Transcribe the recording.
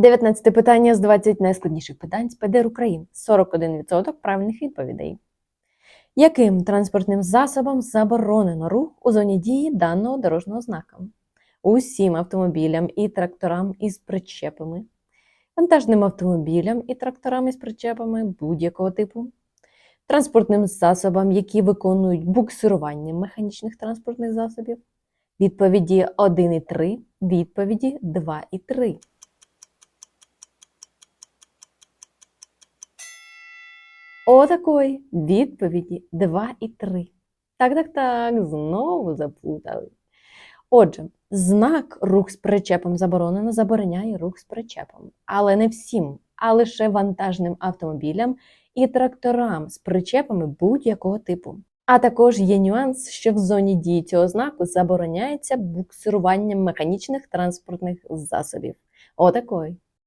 19 питання з 20 найскладніших питань з ПДР України. 41% правильних відповідей. Яким транспортним засобом заборонено рух у зоні дії даного дорожнього знака? Усім автомобілям і тракторам із причепами, вантажним автомобілям і тракторам із причепами будь-якого типу, транспортним засобам, які виконують буксирування механічних транспортних засобів. Відповіді 1 і 3, відповіді 2 і 3. Отакої відповіді 2 і 3. Так, так, так, знову заплутали. Отже, знак рух з причепом заборонено забороняє рух з причепом, але не всім, а лише вантажним автомобілям і тракторам з причепами будь-якого типу. А також є нюанс, що в зоні дії цього знаку забороняється буксирування механічних транспортних засобів. Отакої.